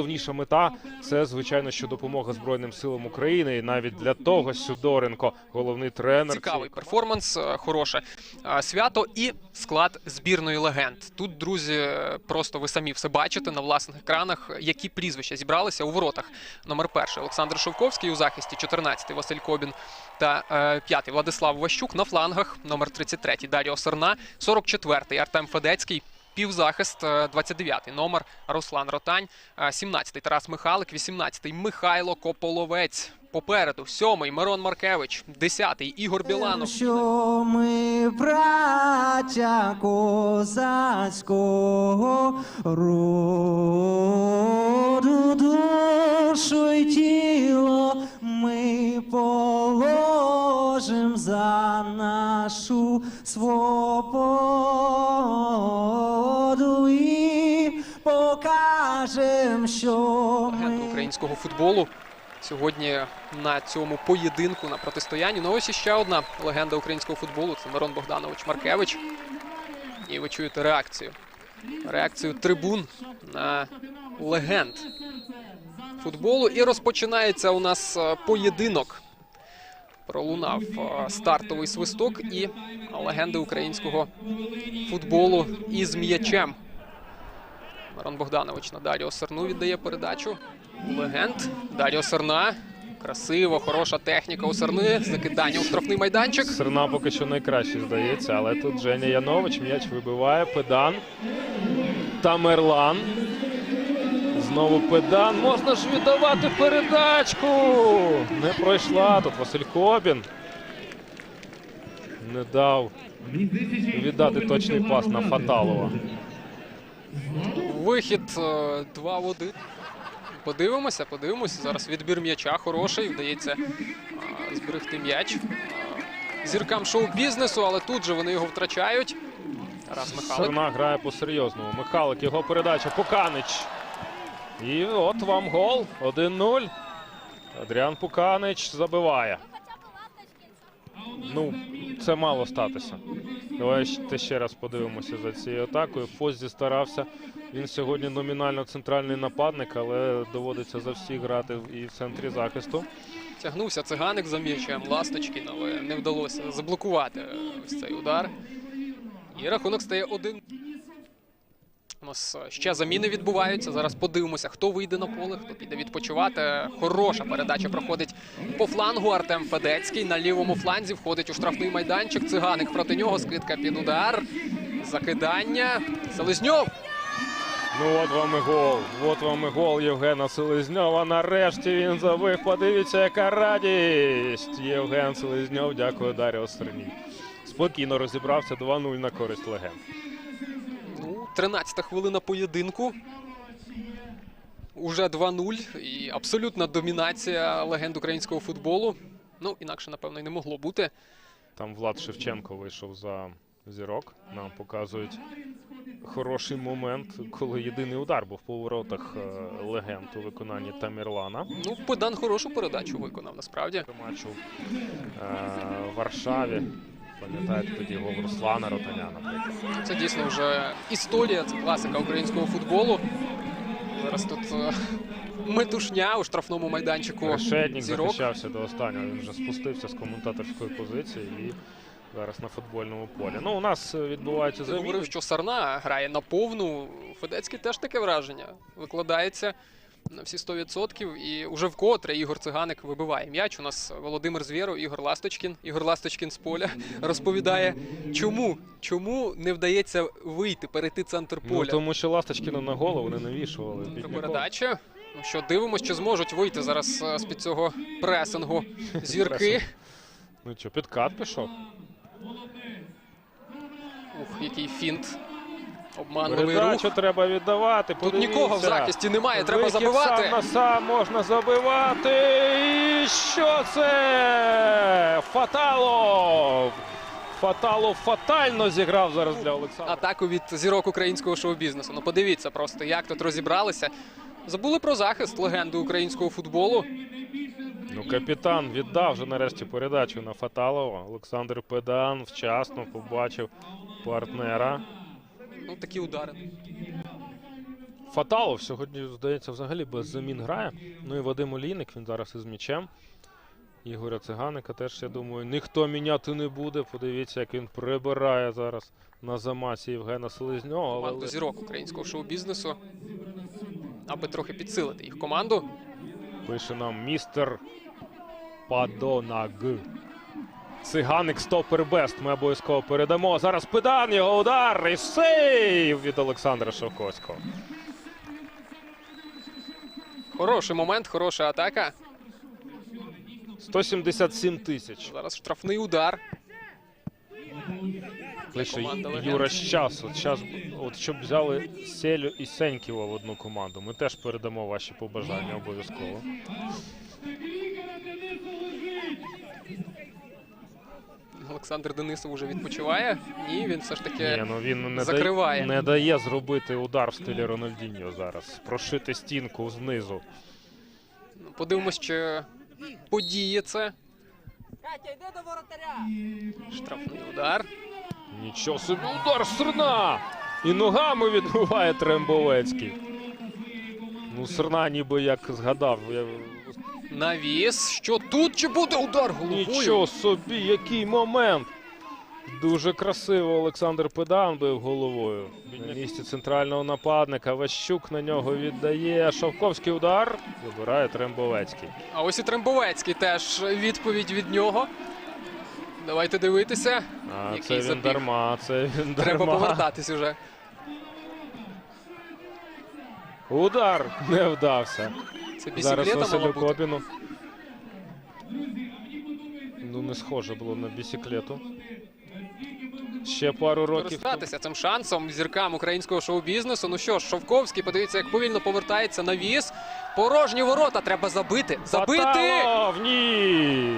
Головніша мета це звичайно, що допомога Збройним силам України, і навіть для того Сюдоренко, головний тренер. Цікавий перформанс, е, хороше е, свято і склад збірної легенд. Тут, друзі, е, просто ви самі все бачите на власних екранах, які прізвища зібралися у воротах. Номер перший Олександр Шовковський у захисті, 14-й Василь Кобін та е, 5-й Владислав Ващук на флангах. Номер 33-й Даріо Серна, 44-й Артем Федецький. Півзахист, е, 29-й номер Руслан Ротань, е, 17-й Тарас Михалик, 18-й Михайло Кополовець. Попереду 7-й Мирон Маркевич, 10-й Ігор Біланов. Що ми браття козацького роду, душу й тіло ми положим за нашу свободу і покажем, що ми українського футболу. Сьогодні на цьому поєдинку на протистоянні. Ну ось іще одна легенда українського футболу. Це Мирон Богданович Маркевич. І ви чуєте реакцію. Реакцію трибун на легенд футболу. І розпочинається у нас е, поєдинок. Пролунав стартовий свисток і легенди українського футболу із м'ячем. Мирон Богданович на Даріо Серну віддає передачу. Легенд. Даріо Серна. Красиво, хороша техніка у Серни. Закидання у штрафний майданчик. Серна поки що найкраще здається, але тут Женя Янович м'яч вибиває. Педан. Тамерлан. Знову педан. Можна ж віддавати передачку. Не пройшла тут Василь Кобін. Не дав віддати точний пас на Фаталова. Вихід е, 2 в 1. Подивимося, подивимося. Зараз відбір м'яча хороший. Вдається е, зберегти м'яч. Е, Зіркам шоу-бізнесу, але тут же вони його втрачають. Тарас Михайлик. Серна грає по-серйозному. Михайлик, його передача. Пуканич. І от вам гол. 1-0. Адріан Пуканич забиває. Ну, це мало статися. Давай ще- раз подивимося за цією атакою. Фозі старався. Він сьогодні номінально центральний нападник, але доводиться за всіх грати і в центрі захисту. Тягнувся циганик за м'ячем Ласточкін, але не вдалося заблокувати е, ось цей удар. І рахунок стає один. У нас е, ще заміни відбуваються. Зараз подивимося, хто вийде на поле, хто піде відпочивати. Хороша передача проходить по флангу. Артем Федецький на лівому фланзі входить у штрафний майданчик. Циганик проти нього. Скидка під удар. Закидання. Селезньов. Ну от вам і гол. От вам і гол Євгена Селезньова. Нарешті він забив. Подивіться, яка радість. Євген Селезньов. Дякую Даріо Стерній. Спокійно розібрався 2-0 на користь легенд. Ну, 13-та хвилина поєдинку. Уже 2-0 і абсолютна домінація легенд українського футболу. Ну, інакше, напевно, і не могло бути. Там Влад Шевченко вийшов за зірок. Нам показують хороший момент, коли єдиний удар був по воротах е, легенд у виконанні Тамірлана. Ну, Педан хорошу передачу виконав, насправді. Матчу е, в Варшаві. Пам'ятаєте тоді гол Руслана Ротаня, наприклад. Це дійсно вже історія, це класика українського футболу. Зараз тут е, метушня у штрафному майданчику. Решетник зірок. захищався до останнього. Він вже спустився з коментаторської позиції і зараз на футбольному полі. Ну, у нас відбуваються Ти заміни. говорив, що Сарна грає на повну. Федецький теж таке враження. Викладається на всі 100%. І уже вкотре Ігор Циганик вибиває м'яч. У нас Володимир Звєров, Ігор Ласточкін. Ігор Ласточкін з поля розповідає, чому, чому не вдається вийти, перейти центр Ну, поля. тому що Ласточкіна на голову не навішували. Передача. Ну що, дивимось, чи зможуть вийти зараз е, з-під цього пресингу зірки. Ну що, підкат пішов. Ух, який фінт. Обманливий Передачу рух. треба віддавати. Тут нікого в захисті немає, треба Вихід забивати. Сам на сам можна забивати. І що це? Фаталов. Фаталов фатально зіграв зараз для Олександра. атаку від зірок українського шоу-бізнесу. Ну подивіться просто, як тут розібралися. Забули про захист легенди українського футболу. Ну, капітан віддав вже нарешті передачу на Фаталова. Олександр Педан вчасно побачив партнера. Ну такі удари. Фаталов сьогодні, здається, взагалі без замін грає. Ну і Вадим Олійник, він зараз із м'ячем. Ігоря Циганика теж, я думаю, ніхто міняти не буде. Подивіться, як він прибирає зараз на замасі Євгена Селезньова. команду зірок українського шоу-бізнесу, аби трохи підсилити їх команду. Пише нам містер Падонаг. Циганик стопер бест. Ми обов'язково передамо. Зараз педан, його удар і сейв від Олександра Шовковського. Хороший момент, хороша атака. 177 тисяч. Зараз штрафний удар. Лише. Юра щас. От, щас, от щоб взяли Селю і Сеньківа в одну команду. Ми теж передамо ваші побажання обов'язково. Олександр Денисов уже відпочиває. Ні, він все ж таки Ні, ну він не закриває. Дає, не дає зробити удар в стилі Рональдіньо зараз. Прошити стінку знизу. ну, подивимось, чи подіє це. Катя, йди до воротаря! Штрафний удар. Нічого собі удар Срна! І ногами відбиває Трембовецький. Ну, Срна ніби як згадав. Навіс. Що тут? Чи буде удар головою? Нічого собі, який момент! Дуже красиво Олександр Педан бив головою. На місці центрального нападника Ващук на нього віддає. Шовковський удар. Вибирає Трембовецький. А ось і Трембовецький теж відповідь від нього. Давайте дивитися. А Який це він забіг. дарма, це він Треба повертатись уже. Удар не вдався. Це Зараз Василю бути. Копіну. Ну, не схоже було на бісіклету. Ще пару років. Користатися цим шансом зіркам українського шоу-бізнесу. Ну що ж, Шовковський, подивіться, як повільно повертається на віз. Порожні ворота треба забити. Забити! Фаталов, ні!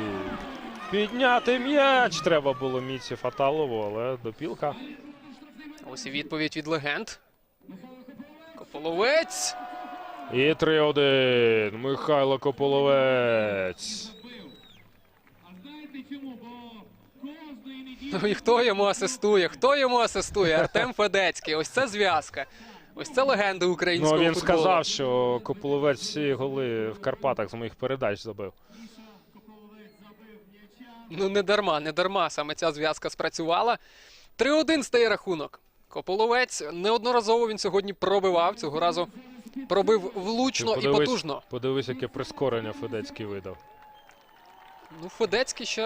Підняти м'яч треба було Міці Фаталову, але допілка. Ось і відповідь від легенд. Кополовець. І 3-1. Михайло Кополовець. Ну і хто йому асистує? Хто йому асистує? Артем Федецький. Ось це зв'язка. Ось це легенда Ну, українського він футболу. сказав, що Кополовець всі голи в Карпатах з моїх передач забив. Ну не дарма, не дарма саме ця зв'язка спрацювала. 3-1 стає рахунок. Кополовець неодноразово він сьогодні пробивав. Цього разу пробив влучно і потужно. подивись, яке прискорення Федецький видав. Ну, Федецький ще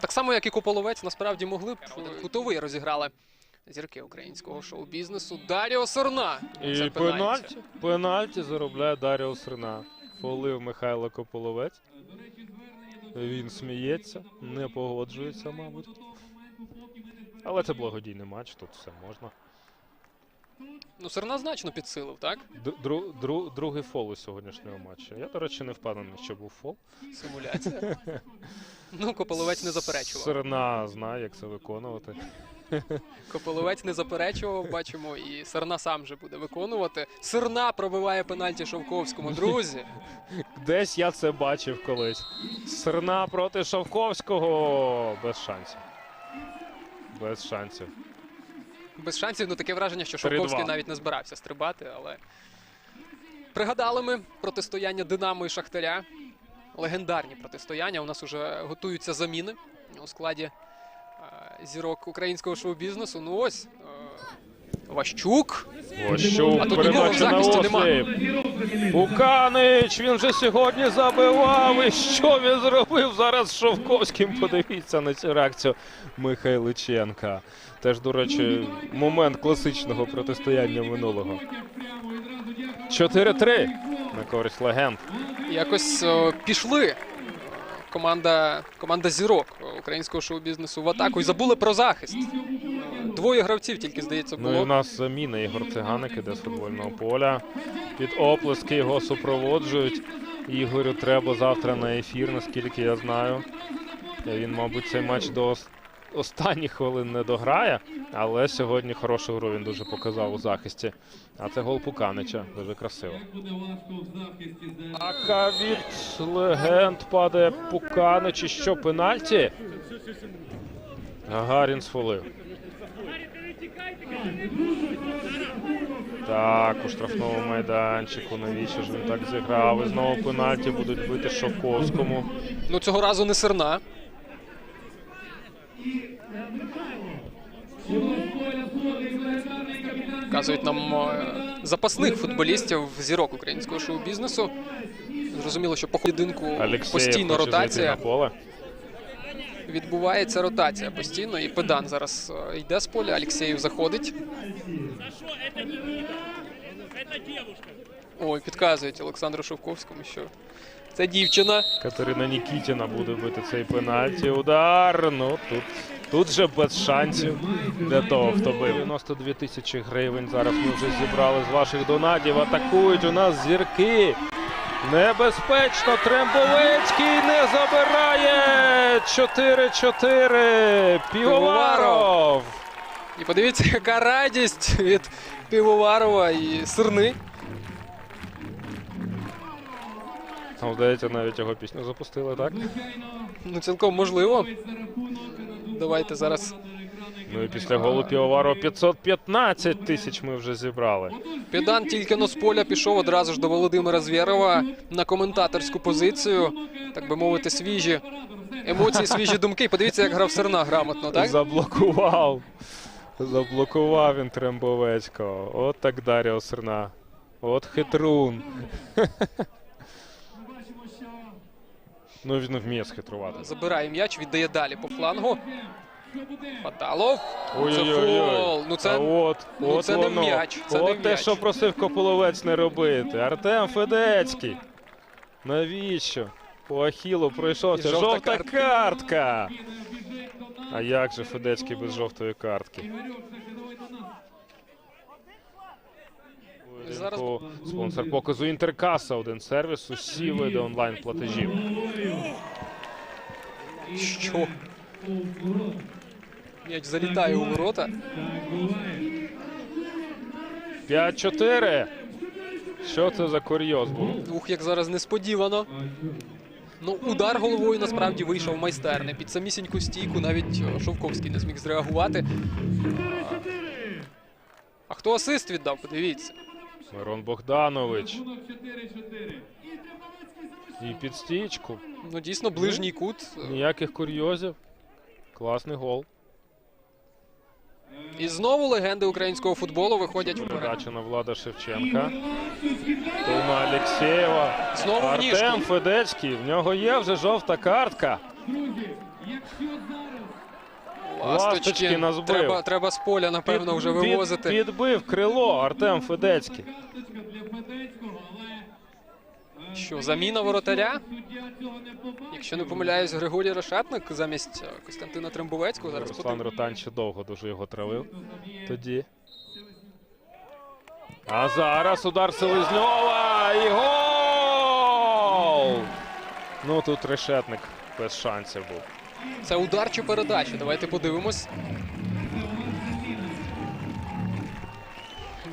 так само, як і Кополовець, насправді могли б кутовий розіграли зірки українського шоу-бізнесу. Даріо Сорна. І Це пенальті. Пенальті заробляє Даріо Срина. Фолив Михайло Кополовець. Він сміється, не погоджується, мабуть. Але це благодійний матч, тут все можна. Ну, Сорна значно підсилив, так? Дру- дру- другий фол у сьогоднішнього матчу. Я, до речі, не впевнений, що був фол. Симуляція. Ну, Кополовець не заперечував. Срна знає, як це виконувати. Кополовець не заперечував, бачимо, і Сирна сам же буде виконувати. Сирна пробиває пенальті Шовковському. Друзі, Десь я це бачив колись. Срна проти Шовковського. Без шансів. Без шансів. без шансів, ну таке враження, що Шовковський навіть не збирався стрибати, але пригадали ми протистояння Динамо і Шахтаря. Легендарні протистояння. У нас вже готуються заміни у складі е, зірок українського шоу-бізнесу. Ну ось. е, Ващук. Ващук, А тут нікого в захисті нема. Осліп. Пуканич, він же сьогодні забивав. І що він зробив зараз з Шовковським? Подивіться на цю реакцію Михайличенка. Теж, до речі, момент класичного протистояння минулого. 4-3 на користь легенд. Якось о, пішли команда, команда зірок українського шоу-бізнесу в атаку і забули про захист. Двоє гравців тільки, здається, Ну і у нас міна Ігор Циганик іде з футбольного поля. Під оплески його супроводжують. Ігорю треба завтра на ефір, наскільки я знаю. Він, мабуть, цей матч до ос- останніх хвилин не дограє, але сьогодні хорошу гру він дуже показав у захисті. А це гол Пуканича. Дуже красиво. Ака від легенд падає Пуканич. І що, пенальті? Гагарін сфолив. Так, у штрафному майданчику. Навіщо ж він так зіграв? І знову пенальті будуть бити Шовковському. Ну цього разу не сирна. Показують нам е, запасних футболістів зірок українського шоу-бізнесу. Зрозуміло, що по поєдинку постійно ротація. Відбувається ротація постійно. І Педан зараз е, йде з поля. Алексєєв заходить. Ой, підказують Олександру Шовковському, що це дівчина. Катерина Нікітіна буде бити цей пенальті. Удар. Ну тут, тут же без шансів для того, хто бив. 92 тисячі гривень. Зараз ми вже зібрали з ваших донатів. Атакують у нас зірки. Небезпечно. Трембовецький не забирає. 4-4. Півоваров. І подивіться, яка радість від Пивоварова і Сирни. Там, здається, навіть його пісню запустили, так? Ну, цілком можливо. Давайте зараз Ну і після голу Півоварова 515 тисяч ми вже зібрали. Підан тільки но з поля пішов одразу ж до Володимира Звєрова на коментаторську позицію. Так би мовити, свіжі емоції, свіжі думки. Подивіться, як грав Сирна грамотно, так? Заблокував. Заблокував він Трембовецького. От так Даріо Серна. От хитрун. Ну він вміє схитрувати. Забирає м'яч, віддає далі по флангу. Паталов. Ой-ой-ой. Ну це от, ну, от це не м'яч, це от не те, м'яч. що просив Кополовець не робити. Артем Федецький. Навіщо? По Ахілу пройшовся. І жовта Жовта, картка. картка. А як же Федецький без жовтої картки? Зараз- Спонсор показу Інтеркаса, один сервіс, усі види онлайн платежів. що? М'яч залітає у ворота. 5-4. Що це за курйоз був? Ух, як зараз несподівано. Ну, удар головою насправді вийшов майстерний. Під самісіньку стійку навіть е, Шовковський не зміг зреагувати. А, А хто асист віддав? Подивіться. Мирон Богданович. І під стічку. Ну, дійсно, ближній кут. Ніяких курйозів. Класний гол. І знову легенди українського футболу виходять вперед. Передача на Влада Шевченка. То на Алєксєєва. Знову. Артем Федецький. В нього є вже жовта картка. Ласточки Ласточкін. назбив. Треба, треба з поля, напевно, вже Під- під- вивозити. Підбив крило Артем Федецький. Що, заміна воротаря? Якщо не помиляюсь, Григорій Решетник замість е, Костянтина Трембовецького. Зараз Руслан подивимось. Ротан ще довго дуже його травив. Тоді. А зараз удар Селезньова і гол! Ну тут решетник без шансів був. Це удар чи передача? Давайте подивимось.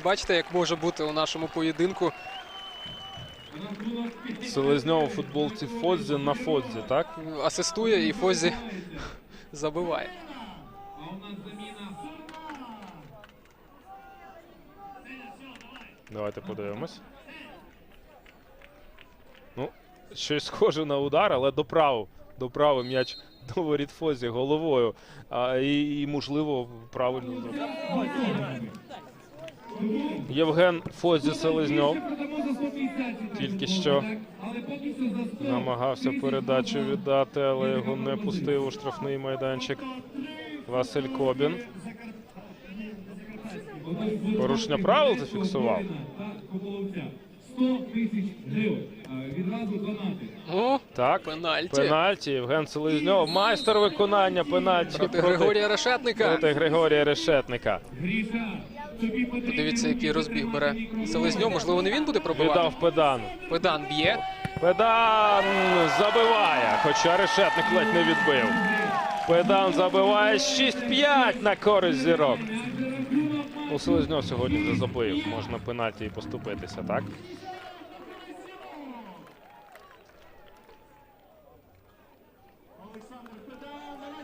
Бачите, як може бути у нашому поєдинку. Селезньов у футболці Фодзі на Фодзі, так? Асистує і Фозі забиває. Давайте подивимось. Ну, щось схоже на удар, але доправив. Доправив м'яч до воріт Фозі головою. А, і, і, можливо, правильно зробив. Євген Фозі Селезньов. Тільки що намагався передачу віддати, але його не пустив у штрафний майданчик. Василь Кобін. Порушення правил зафіксував. 100 тисяч гривень. Відразу донати. О, Так, Пенальті. Пенальті. Євген Селезньов. Майстер виконання пенальті проти проти, Григорія Решетника. проти Григорія Решетника. Подивіться, який розбіг бере Селезньов. Можливо, не він буде пробивати. Віддав Педану. Педан б'є. Педан забиває, хоча Решетник ледь не відбив. Педан забиває 6-5 на користь зірок. У Селезньов сьогодні вже забив. Можна пенальті і поступитися, так?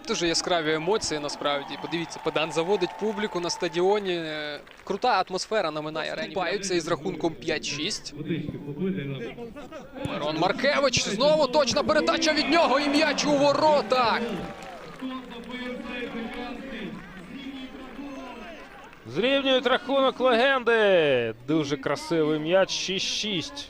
Дуже яскраві емоції насправді. Подивіться, педан заводить публіку на стадіоні. Крута атмосфера наминає арені. Паються із рахунком 5-6. Мирон Маркевич. Знову точна передача від нього і м'яч у воротах. Зрівнюють рахунок легенди. Дуже красивий м'яч 6-6.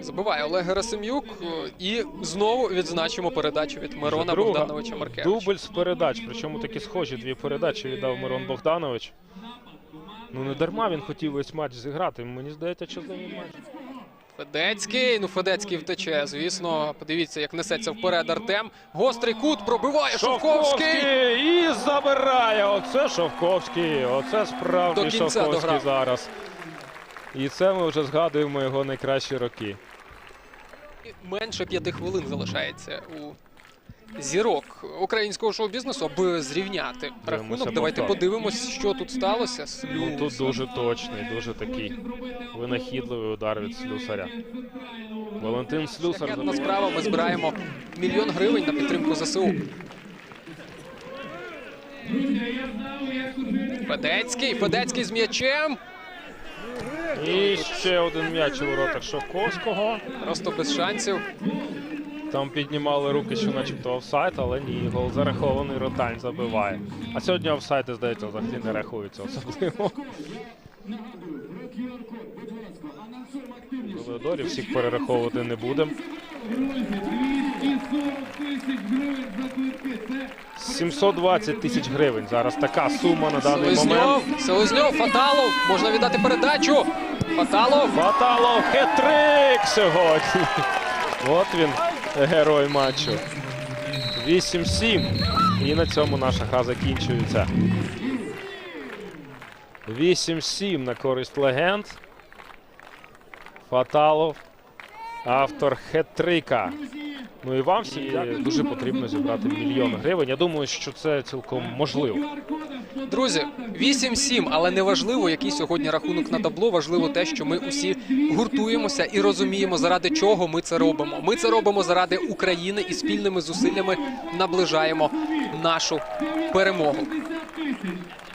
Забиває Олег Герасим'юк. е, І знову відзначимо передачу від Мирона Друга. Богдановича Маркевича. Дубль з передач. Причому такі схожі дві передачі віддав Мирон Богданович. Ну не дарма він хотів весь матч зіграти. Мені здається, що за матч. Федецький. Ну, Федецький втече, звісно. Подивіться, як несеться вперед Артем. Гострий кут пробиває Шовковський. і забирає. Оце Шовковський. Оце справді Шовковський дограв. зараз. І це ми вже згадуємо його найкращі роки. Менше п'яти хвилин залишається у зірок українського шоу-бізнесу, аби зрівняти рахунок. Давайте подивимось, що тут сталося. Ну, тут дуже точний, дуже такий винахідливий удар від слюсаря. Валентин Слюсар Шахетна справа. Ми збираємо мільйон гривень на підтримку ЗСУ. Федецький, Федецький з м'ячем. І ще один м'яч у воротах Шовковського. Просто без шансів. Там піднімали руки, що начебто офсайд, але ні, гол зарахований, Ротань забиває. А сьогодні офсайди, здається, взагалі не рахуються особливо. Володорі всіх перераховувати не будемо. 240 тисяч гривень за квитки. Це 720 тисяч гривень. Зараз така сума на даний Селезньов, момент. Селезньов, Фаталов. Можна віддати передачу. Фаталов. Фаталов хет-трик сьогодні. От він, герой матчу. 8-7. І на цьому наша гра закінчується. 8-7 на користь легенд. Фаталов. Автор хет-трика. Ну і вам всім дуже потрібно зібрати мільйон гривень. Я думаю, що це цілком можливо. Друзі, 8-7, але не важливо, який сьогодні рахунок на табло. Важливо те, що ми усі гуртуємося і розуміємо, заради чого ми це робимо. Ми це робимо заради України і спільними зусиллями наближаємо нашу перемогу. 50 тисяч.